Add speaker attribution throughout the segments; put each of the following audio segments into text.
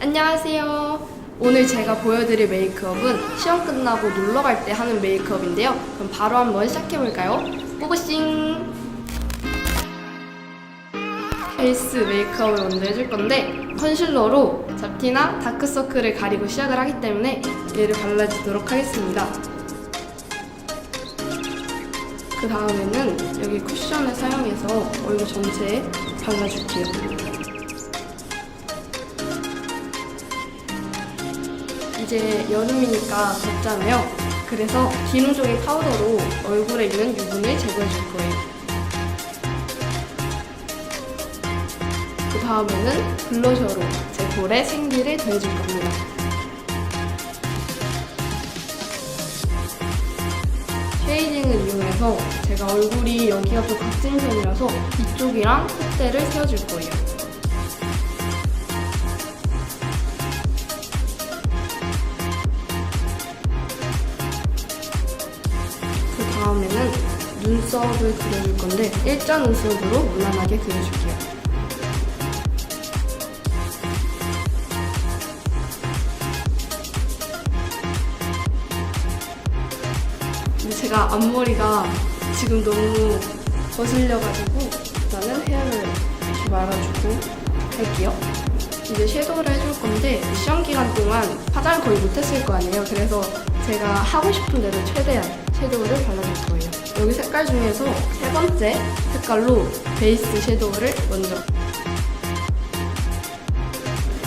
Speaker 1: 안녕하세요. 오늘 제가 보여드릴 메이크업은 시험 끝나고 놀러 갈 때 하는 메이크업인데요. 그럼 바로 한번 시작해볼까요? 고고싱! 베이스 메이크업을 먼저 해줄 건데 컨실러로 잡티나 다크서클을 가리고 시작을 하기 때문에 얘를 발라주도록 하겠습니다. 그 다음에는 여기 쿠션을 사용해서 얼굴 전체에 발라줄게요. 이제 여름이니까 덥잖아요. 그래서 기름종이 파우더로 얼굴에 있는 유분을 제거해 줄 거예요. 그 다음에는 블러셔로 제 볼에 생기를 더해줄 겁니다. 쉐이딩을 이용해서 제가 얼굴이 여기가 또 각진 편이라서 이쪽이랑 콧대를 세워줄 거예요. 다음에는 눈썹을 그려줄 건데 일자 눈썹으로 무난하게 그려줄게요. 제가 앞머리가 지금 너무 거슬려가지고 일단은 헤어를 이렇게 말아주고 할게요. 이제 섀도우를 해줄 건데 시험 기간 동안 화장을 거의 못했을 거 아니에요. 그래서 제가 하고 싶은 대로 최대한 섀도우를 발라줄 거예요. 여기 색깔 중에서 세 번째 색깔로 베이스 섀도우를 먼저.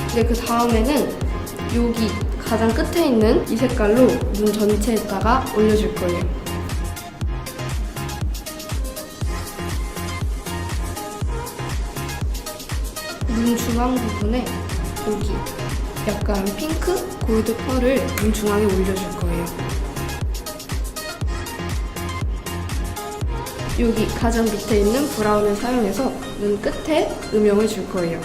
Speaker 1: 근데 그 다음에는 여기 가장 끝에 있는 이 색깔로 눈 전체에다가 올려줄 거예요. 눈 중앙 부분에 여기 약간 핑크 골드 펄을 눈 중앙에 올려줄 거예요. 여기 가장 밑에 있는 브라운을 사용해서 눈 끝에 음영을 줄 거예요.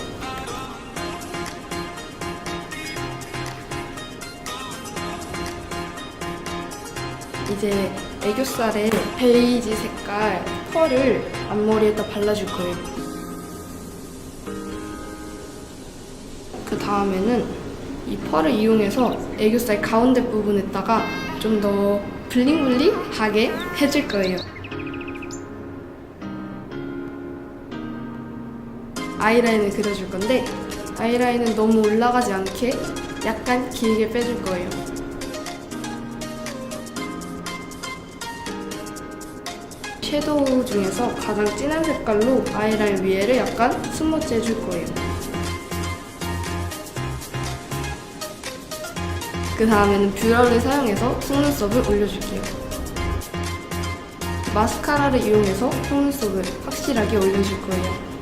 Speaker 1: 이제 애교살에 베이지 색깔 펄을 앞머리에다 발라줄 거예요. 그 다음에는 이 펄을 이용해서 애교살 가운데 부분에다가 좀 더 블링블링하게 해줄 거예요. 아이라인을 그려줄 건데 아이라인은 너무 올라가지 않게 약간 길게 빼줄 거예요. 섀도우 중에서 가장 진한 색깔로 아이라인 위에를 약간 스머치 해줄 거예요. 그 다음에는 뷰러를 사용해서 속눈썹을 올려줄게요. 마스카라를 이용해서 속눈썹을 확실하게 올려줄 거예요.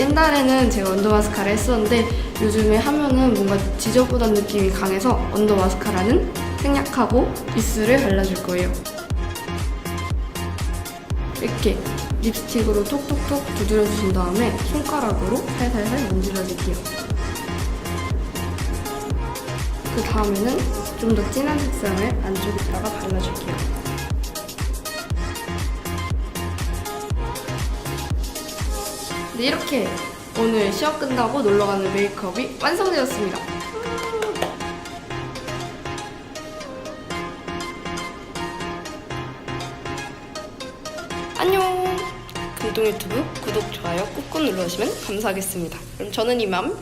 Speaker 1: 옛날에는 제가 언더 마스카라 했었는데 요즘에 하면은 뭔가 지저분한 느낌이 강해서 언더 마스카라는 생략하고 빗술을 발라줄 거예요. 이렇게 립스틱으로 톡톡톡 두드려 주신 다음에 손가락으로 살살살 문질러 줄게요. 그 다음에는 좀 더 진한 색상을 안쪽에다가 발라줄게요. 네, 이렇게 오늘 시험 끝나고 놀러 가는 메이크업이 완성되었습니다. 안녕. 금동 유튜브 구독, 좋아요 꾹꾹 눌러주시면 감사하겠습니다. 그럼 저는 이만